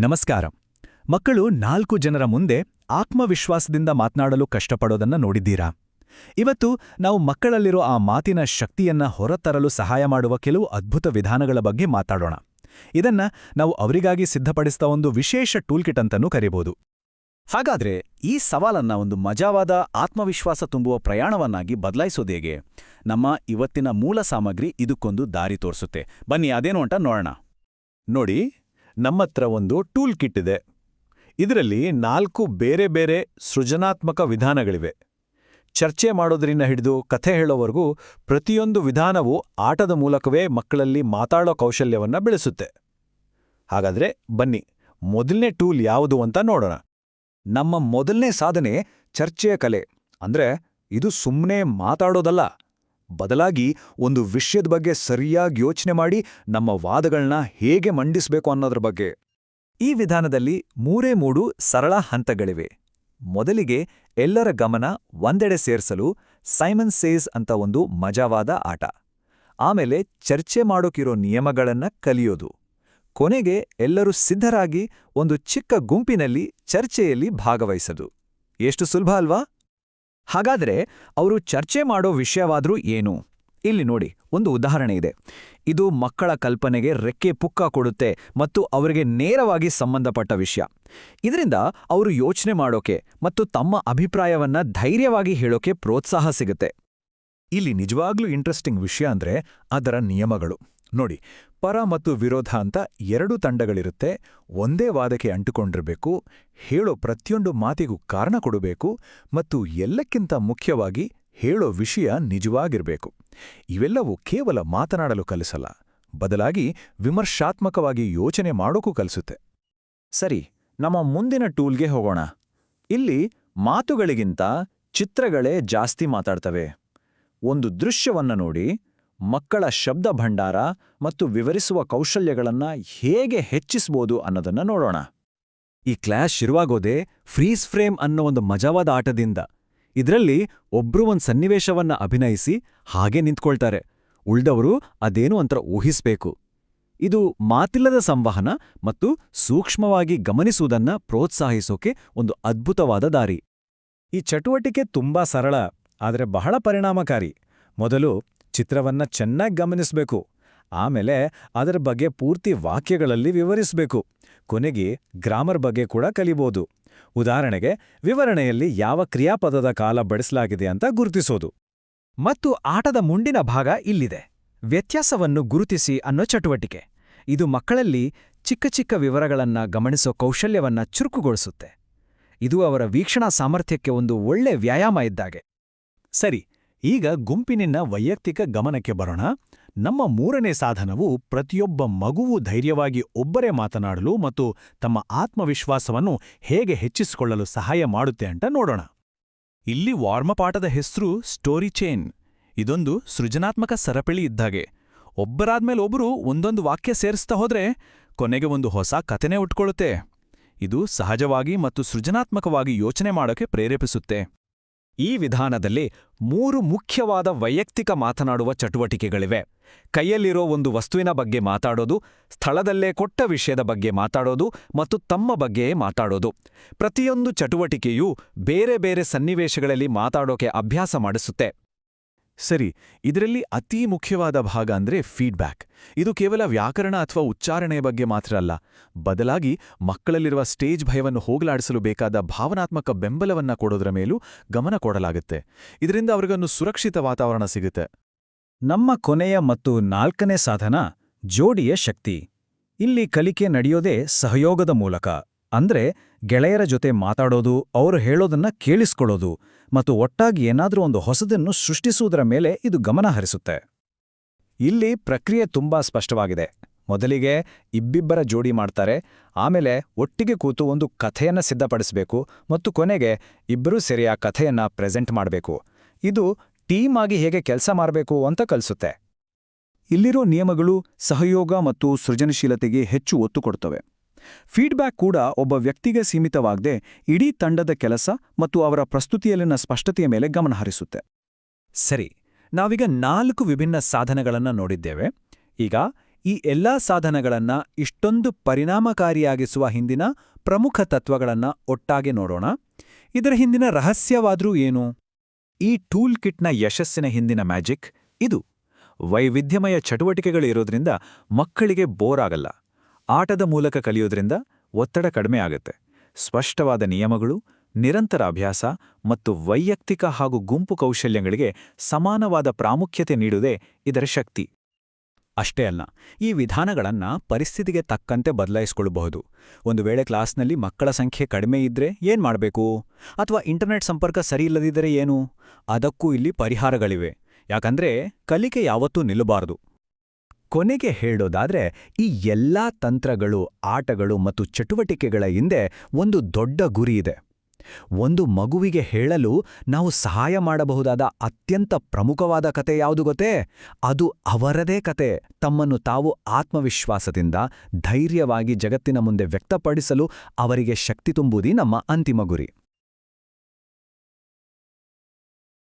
ನಮಸ್ಕಾರ. ಮಕ್ಕಳು ನಾಲ್ಕು ಜನರ ಮುಂದೆ ಆತ್ಮವಿಶ್ವಾಸದಿಂದ ಮಾತನಾಡಲು ಕಷ್ಟಪಡೋದನ್ನ ನೋಡಿದ್ದೀರಾ? ಇವತ್ತು ನಾವು ಮಕ್ಕಳಲ್ಲಿರೋ ಆ ಮಾತಿನ ಶಕ್ತಿಯನ್ನ ಹೊರತರಲು ಸಹಾಯ ಮಾಡುವ ಕೆಲವು ಅದ್ಭುತ ವಿಧಾನಗಳ ಬಗ್ಗೆ ಮಾತಾಡೋಣ. ಇದನ್ನ ನಾವು ಅವರಿಗಾಗಿ ಸಿದ್ಧಪಡಿಸಿದ ಒಂದು ವಿಶೇಷ ಟೂಲ್ಕಿಟ್ ಅಂತನೂ ಕರೆಯಬಹುದು ಹಾಗಾದ್ರೆ ಈ ಸವಾಲನ್ನ ಒಂದು ಮಜಾವಾದ ಆತ್ಮವಿಶ್ವಾಸ ತುಂಬುವ ಪ್ರಯಾಣವನ್ನಾಗಿ ಬದಲಾಯಿಸೋದೇಗೆ ನಮ್ಮ ಇವತ್ತಿನ ಮೂಲ ಸಾಮಗ್ರಿ ಇದಕ್ಕೊಂದು ದಾರಿ ತೋರಿಸುತ್ತೆ. ಬನ್ನಿ, ಅದೇನು ಅಂತ ನೋಡೋಣ. ನೋಡಿ ನಮ್ಮತ್ರ ಒಂದು ಟೂಲ್ ಕಿಟ್ ಇದೆ. ಇದರಲ್ಲಿ ನಾಲ್ಕು ಬೇರೆ ಬೇರೆ ಸೃಜನಾತ್ಮಕ ವಿಧಾನಗಳಿವೆ. ಚರ್ಚೆ ಮಾಡೋದ್ರಿಂದ ಹಿಡಿದು ಕಥೆ ಹೇಳೋವರೆಗೂ ಪ್ರತಿಯೊಂದು ವಿಧಾನವು ಆಟದ ಮೂಲಕವೇ ಮಕ್ಕಳಲ್ಲಿ ಮಾತಾಡೋ ಕೌಶಲ್ಯವನ್ನ ಬೆಳೆಸುತ್ತೆ. ಹಾಗಾದ್ರೆ ಬನ್ನಿ, ಮೊದಲನೇ ಟೂಲ್ ಯಾವುದು ಅಂತ ನೋಡೋಣ. ನಮ್ಮ ಮೊದಲನೇ ಸಾಧನೆ ಚರ್ಚೆಯ ಕಲೆ. ಅಂದ್ರೆ ಇದು ಸುಮ್ಮನೆ ಮಾತಾಡೋದಲ್ಲ. ಬದಲಾಗಿ ಒಂದು ವಿಷಯದ ಬಗ್ಗೆ ಸರಿಯಾಗಿ ಯೋಚನೆ ಮಾಡಿ ನಮ್ಮ ವಾದಗಳನ್ನ ಹೇಗೆ ಮಂಡಿಸಬೇಕು ಅನ್ನೋದ್ರ ಬಗ್ಗೆ. ಈ ವಿಧಾನದಲ್ಲಿ ಮೂರೇ ಮೂರು ಸರಳ ಹಂತಗಳಿವೆ. ಮೊದಲಿಗೆ ಎಲ್ಲರ ಗಮನ ಒಂದೆಡೆ ಸೇರಿಸಲು ಸೈಮನ್ ಸೇಸ್ ಅಂತ ಒಂದು ಮಜಾವಾದ ಆಟ. ಆಮೇಲೆ ಚರ್ಚೆ ಮಾಡೋಕಿರೋ ನಿಯಮಗಳನ್ನ ಕಲಿಯೋದು. ಕೊನೆಗೆ ಎಲ್ಲರೂ ಸಿದ್ಧರಾಗಿ ಒಂದು ಚಿಕ್ಕ ಗುಂಪಿನಲ್ಲಿ ಚರ್ಚೆಯಲ್ಲಿ ಭಾಗವಹಿಸದು. ಎಷ್ಟು ಸುಲಭ ಅಲ್ವಾ? ಹಾಗಾದ್ರೆ ಅವರು ಚರ್ಚೆ ಮಾಡೋ ವಿಷಯವಾದರೂ ಏನು? ಇಲ್ಲಿ ನೋಡಿ, ಒಂದು ಉದಾಹರಣೆ ಇದೆ. ಇದು ಮಕ್ಕಳ ಕಲ್ಪನೆಗೆ ರೆಕ್ಕೆ ಪುಕ್ಕ ಕೊಡುತ್ತೆ ಮತ್ತು ಅವರಿಗೆ ನೇರವಾಗಿ ಸಂಬಂಧಪಟ್ಟ ವಿಷಯ. ಇದರಿಂದ ಅವರು ಯೋಚನೆ ಮಾಡೋಕೆ ಮತ್ತು ತಮ್ಮ ಅಭಿಪ್ರಾಯವನ್ನ ಧೈರ್ಯವಾಗಿ ಹೇಳೋಕೆ ಪ್ರೋತ್ಸಾಹ ಸಿಗುತ್ತೆ. ಇಲ್ಲಿ ನಿಜವಾಗ್ಲೂ ಇಂಟ್ರೆಸ್ಟಿಂಗ್ ವಿಷಯ ಅಂದ್ರೆ ಅದರ ನಿಯಮಗಳು. ನೋಡಿ, ಪರ ಮತ್ತು ವಿರೋಧ ಅಂತ ಎರಡು ತಂಡಗಳಿರುತ್ತೆ. ಒಂದೇ ವಾದಕ್ಕೆ ಅಂಟುಕೊಂಡಿರಬೇಕು, ಹೇಳೋ ಪ್ರತಿಯೊಂದು ಮಾತಿಗೂ ಕಾರಣ ಕೊಡಬೇಕು ಮತ್ತು ಎಲ್ಲಕ್ಕಿಂತ ಮುಖ್ಯವಾಗಿ ಹೇಳೋ ವಿಷಯ ನಿಜವಾಗಿರಬೇಕು. ಇವೆಲ್ಲವೂ ಕೇವಲ ಮಾತನಾಡಲು ಕಲಿಸಲ್ಲ, ಬದಲಾಗಿ ವಿಮರ್ಶಾತ್ಮಕವಾಗಿ ಯೋಚನೆ ಮಾಡೋಕ್ಕೂ ಕಲಿಸುತ್ತೆ. ಸರಿ, ನಮ್ಮ ಮುಂದಿನ ಟೂಲ್ಗೆ ಹೋಗೋಣ. ಇಲ್ಲಿ ಮಾತುಗಳಿಗಿಂತ ಚಿತ್ರಗಳೇ ಜಾಸ್ತಿ ಮಾತಾಡ್ತವೆ. ಒಂದು ದೃಶ್ಯವನ್ನ ನೋಡಿ. ಮಕ್ಕಳ ಶಬ್ದ ಭಂಡಾರ ಮತ್ತು ವಿವರಿಸುವ ಕೌಶಲ್ಯಗಳನ್ನ ಹೇಗೆ ಹೆಚ್ಚಿಸ್ಬೋದು ಅನ್ನೋದನ್ನ ನೋಡೋಣ. ಈ ಕ್ಲಾಸ್ ಶುರುವಾಗೋದೆ ಫ್ರೀಸ್ ಫ್ರೇಮ್ ಅನ್ನೋ ಒಂದು ಮಜವಾದ ಆಟದಿಂದ. ಇದರಲ್ಲಿ ಒಬ್ರು ಒಂದ್ ಸನ್ನಿವೇಶವನ್ನ ಅಭಿನಯಿಸಿ ಹಾಗೆ ನಿಂತ್ಕೊಳ್ತಾರೆ. ಉಳ್ದವರು ಅದೇನು ಅಂತ ಊಹಿಸ್ಬೇಕು. ಇದು ಮಾತಿಲ್ಲದ ಸಂವಹನ ಮತ್ತು ಸೂಕ್ಷ್ಮವಾಗಿ ಗಮನಿಸುವುದನ್ನ ಪ್ರೋತ್ಸಾಹಿಸೋಕೆ ಒಂದು ಅದ್ಭುತವಾದ ದಾರಿ. ಈ ಚಟುವಟಿಕೆ ತುಂಬಾ ಸರಳ, ಆದರೆ ಬಹಳ ಪರಿಣಾಮಕಾರಿ. ಮೊದಲು ಚಿತ್ರವನ್ನ ಚೆನ್ನಾಗಿ ಗಮನಿಸಬೇಕು. ಆಮೇಲೆ ಅದರ ಬಗ್ಗೆ ಪೂರ್ತಿ ವಾಕ್ಯಗಳಲ್ಲಿ ವಿವರಿಸಬೇಕು. ಕೊನೆಗೆ ಗ್ರಾಮರ್ ಬಗ್ಗೆ ಕೂಡ ಕಲಿಬೋದು. ಉದಾಹರಣೆಗೆ, ವಿವರಣೆಯಲ್ಲಿ ಯಾವ ಕ್ರಿಯಾಪದದ ಕಾಲ ಬಳಸಲಾಗಿದೆ ಅಂತ ಗುರುತಿಸೋದು. ಮತ್ತು ಆಟದ ಮುಂಡಿನ ಭಾಗ ಇಲ್ಲಿದೆ. ವ್ಯತ್ಯಾಸವನ್ನು ಗುರುತಿಸಿ ಅನ್ನೋ ಚಟುವಟಿಕೆ. ಇದು ಮಕ್ಕಳಲ್ಲಿ ಚಿಕ್ಕ ಚಿಕ್ಕ ವಿವರಗಳನ್ನ ಗಮನಿಸೋ ಕೌಶಲ್ಯವನ್ನ ಚುರುಕುಗೊಳಿಸುತ್ತೆ. ಇದು ಅವರ ವೀಕ್ಷಣಾ ಸಾಮರ್ಥ್ಯಕ್ಕೆ ಒಂದು ಒಳ್ಳೆ ವ್ಯಾಯಾಮ ಇದ್ದಾಗೆ. ಸರಿ ಈಗ ಗುಂಪಿನಿನ್ನ ವೈಯಕ್ತಿಕ ಗಮನಕ್ಕೆ ಬರೋಣ. ನಮ್ಮ ಮೂರನೇ ಸಾಧನವು ಪ್ರತಿಯೊಬ್ಬ ಮಗುವೂ ಧೈರ್ಯವಾಗಿ ಒಬ್ಬರೇ ಮಾತನಾಡಲು ಮತ್ತು ತಮ್ಮ ಆತ್ಮವಿಶ್ವಾಸವನ್ನು ಹೇಗೆ ಹೆಚ್ಚಿಸಿಕೊಳ್ಳಲು ಸಹಾಯ ಮಾಡುತ್ತೆ ಅಂತ ನೋಡೋಣ. ಇಲ್ಲಿ ವಾರ್ಮಪಾಠದ ಹೆಸರು ಸ್ಟೋರಿ ಚೇನ್. ಇದೊಂದು ಸೃಜನಾತ್ಮಕ ಸರಪಳಿ ಇದ್ದಾಗೆ. ಒಬ್ಬರಾದ್ಮೇಲೆ ಒಬ್ಬರು ಒಂದೊಂದು ವಾಕ್ಯ ಸೇರಿಸ್ತಾ ಹೋದ್ರೆ ಕೊನೆಗೆ ಒಂದು ಹೊಸ ಕಥೆನೇ ಉಟ್ಕೊಳ್ಳುತ್ತೆ. ಇದು ಸಹಜವಾಗಿ ಮತ್ತು ಸೃಜನಾತ್ಮಕವಾಗಿ ಯೋಚನೆ ಮಾಡೋಕೆ ಪ್ರೇರೇಪಿಸುತ್ತೆ. ಈ ವಿಧಾನದಲ್ಲಿ ಮೂರು ಮುಖ್ಯವಾದ ವೈಯಕ್ತಿಕ ಮಾತನಾಡುವ ಚಟುವಟಿಕೆಗಳಿವೆ. ಕೈಯಲ್ಲಿರೋ ಒಂದು ವಸ್ತುವಿನ ಬಗ್ಗೆ ಮಾತಾಡೋದು, ಸ್ಥಳದಲ್ಲೇ ಕೊಟ್ಟ ವಿಷಯದ ಬಗ್ಗೆ ಮಾತಾಡೋದು ಮತ್ತು ತಮ್ಮ ಬಗ್ಗೆ ಮಾತಾಡೋದು. ಪ್ರತಿಯೊಂದು ಚಟುವಟಿಕೆಯೂ ಬೇರೆ ಬೇರೆ ಸನ್ನಿವೇಶಗಳಲ್ಲಿ ಮಾತಾಡೋಕೆ ಅಭ್ಯಾಸ ಮಾಡಿಸುತ್ತೆ. ಸರಿ, ಇದರಲ್ಲಿ ಅತೀ ಮುಖ್ಯವಾದ ಭಾಗ ಅಂದ್ರೆ ಫೀಡ್ಬ್ಯಾಕ್ ಇದು ಕೇವಲ ವ್ಯಾಕರಣ ಅಥವಾ ಉಚ್ಚಾರಣೆಯ ಬಗ್ಗೆ ಮಾತ್ರ ಅಲ್ಲ. ಬದಲಾಗಿ ಮಕ್ಕಳಲ್ಲಿರುವ ಸ್ಟೇಜ್ ಭಯವನ್ನು ಹೋಗಲಾಡಿಸಲು ಬೇಕಾದ ಭಾವನಾತ್ಮಕ ಬೆಂಬಲವನ್ನ ಕೊಡೋದ್ರ ಮೇಲೂ ಗಮನ ಕೊಡಲಾಗುತ್ತೆ. ಇದರಿಂದ ಅವರಿಗೊಂದು ಸುರಕ್ಷಿತ ವಾತಾವರಣ ಸಿಗುತ್ತೆ. ನಮ್ಮ ಕೊನೆಯ ಮತ್ತು ನಾಲ್ಕನೇ ಸಾಧನ, ಜೋಡಿಯ ಶಕ್ತಿ. ಇಲ್ಲಿ ಕಲಿಕೆ ನಡೆಯೋದೇ ಸಹಯೋಗದ ಮೂಲಕ. ಅಂದ್ರೆ ಗೆಳೆಯರ ಜೊತೆ ಮಾತಾಡೋದು, ಅವರು ಹೇಳೋದನ್ನ ಕೇಳಿಸ್ಕೊಳ್ಳೋದು ಮತ್ತು ಒಟ್ಟಾಗಿ ಏನಾದರೂ ಒಂದು ಹೊಸದನ್ನು ಸೃಷ್ಟಿಸುವುದರ ಮೇಲೆ ಇದು ಗಮನ ಹರಿಸುತ್ತೆ. ಇಲ್ಲಿ ಪ್ರಕ್ರಿಯೆ ತುಂಬಾ ಸ್ಪಷ್ಟವಾಗಿದೆ. ಮೊದಲಿಗೆ ಇಬ್ಬಿಬ್ಬರ ಜೋಡಿ ಮಾಡ್ತಾರೆ, ಆಮೇಲೆ ಒಟ್ಟಿಗೆ ಕೂತು ಒಂದು ಕಥೆಯನ್ನ ಸಿದ್ಧಪಡಿಸಬೇಕು ಮತ್ತು ಕೊನೆಗೆ ಇಬ್ಬರೂ ಸೇರಿ ಆ ಕಥೆಯನ್ನ ಪ್ರೆಸೆಂಟ್ ಮಾಡಬೇಕು. ಇದು ಟೀಮ್ ಆಗಿ ಹೇಗೆ ಕೆಲಸ ಮಾಡಬೇಕು ಅಂತ ಕಲಿಸುತ್ತೆ. ಇಲ್ಲಿರೋ ನಿಯಮಗಳು ಸಹಯೋಗ ಮತ್ತು ಸೃಜನಶೀಲತೆಗೆ ಹೆಚ್ಚು ಒತ್ತು ಕೊಡ್ತವೆ. ಫೀಡ್ಬ್ಯಾಕ್ ಕೂಡ ಒಬ್ಬ ವ್ಯಕ್ತಿಗೆ ಸೀಮಿತವಾಗದೆ ಇಡೀ ತಂಡದ ಕೆಲಸ ಮತ್ತು ಅವರ ಪ್ರಸ್ತುತಿಯಲ್ಲಿನ ಸ್ಪಷ್ಟತೆಯ ಮೇಲೆ ಗಮನ ಹರಿಸುತ್ತೆ. ಸರಿ, ನಾವೀಗ ನಾಲ್ಕು ವಿಭಿನ್ನ ಸಾಧನಗಳನ್ನು ನೋಡಿದ್ದೇವೆ. ಈಗ ಈ ಎಲ್ಲಾ ಸಾಧನಗಳನ್ನು ಇಷ್ಟೊಂದು ಪರಿಣಾಮಕಾರಿಯಾಗಿಸುವ ಹಿಂದಿನ ಪ್ರಮುಖ ತತ್ವಗಳನ್ನ ಒಟ್ಟಾಗಿ ನೋಡೋಣ. ಇದರ ಹಿಂದಿನ ರಹಸ್ಯವಾದರೂ ಏನು? ಈ ಟೂಲ್ ಕಿಟ್ನ ಯಶಸ್ಸಿನ ಹಿಂದಿನ ಮ್ಯಾಜಿಕ್, ಇದು. ವೈವಿಧ್ಯಮಯ ಚಟುವಟಿಕೆಗಳಿರೋದ್ರಿಂದ ಮಕ್ಕಳಿಗೆ ಬೋರ್ ಆಗಲ್ಲ. ಆಟದ ಮೂಲಕ ಕಲಿಯೋದ್ರಿಂದ ಒತ್ತಡ ಕಡಿಮೆ ಆಗುತ್ತೆ. ಸ್ಪಷ್ಟವಾದ ನಿಯಮಗಳು, ನಿರಂತರ ಅಭ್ಯಾಸ ಮತ್ತು ವೈಯಕ್ತಿಕ ಹಾಗೂ ಗುಂಪು ಕೌಶಲ್ಯಗಳಿಗೆ ಸಮಾನವಾದ ಪ್ರಾಮುಖ್ಯತೆ ನೀಡುವುದೇ ಇದರ ಶಕ್ತಿ. ಅಷ್ಟೇ ಅಲ್ಲ, ಈ ವಿಧಾನಗಳನ್ನ ಪರಿಸ್ಥಿತಿಗೆ ತಕ್ಕಂತೆ ಬದಲಾಯಿಸಿಕೊಳ್ಳಬಹುದು ಒಂದು ವೇಳೆ ಕ್ಲಾಸ್ನಲ್ಲಿ ಮಕ್ಕಳ ಸಂಖ್ಯೆ ಕಡಿಮೆ ಇದ್ರೆ ಏನು ಮಾಡಬೇಕು? ಅಥವಾ ಇಂಟರ್ನೆಟ್ ಸಂಪರ್ಕ ಸರಿಯಿಲ್ಲದಿದ್ದರೆ ಏನು? ಅದಕ್ಕೂ ಇಲ್ಲಿ ಪರಿಹಾರಗಳಿವೆ. ಯಾಕಂದ್ರೆ ಕಲಿಕೆ ಯಾವತ್ತೂ ನಿಲ್ಲಬಾರದು. ಕೊನೆಗೆ ಹೇಳೋದಾದ್ರೆ, ಈ ಎಲ್ಲಾ ತಂತ್ರಗಳು, ಆಟಗಳು ಮತ್ತು ಚಟುವಟಿಕೆಗಳ ಹಿಂದೆ ಒಂದು ದೊಡ್ಡ ಗುರಿ ಇದೆ. ಒಂದು ಮಗುವಿಗೆ ಹೇಳಲು ನಾವು ಸಹಾಯ ಮಾಡಬಹುದಾದ ಅತ್ಯಂತ ಪ್ರಮುಖವಾದ ಕತೆ ಯಾವುದು ಗೊತ್ತೇ? ಅದು ಅವರದೇ ಕತೆ. ತಮ್ಮನ್ನು ತಾವು ಆತ್ಮವಿಶ್ವಾಸದಿಂದ, ಧೈರ್ಯವಾಗಿ ಜಗತ್ತಿನ ಮುಂದೆ ವ್ಯಕ್ತಪಡಿಸಲು ಅವರಿಗೆ ಶಕ್ತಿ ತುಂಬುವುದೇ ನಮ್ಮ ಅಂತಿಮ ಗುರಿ.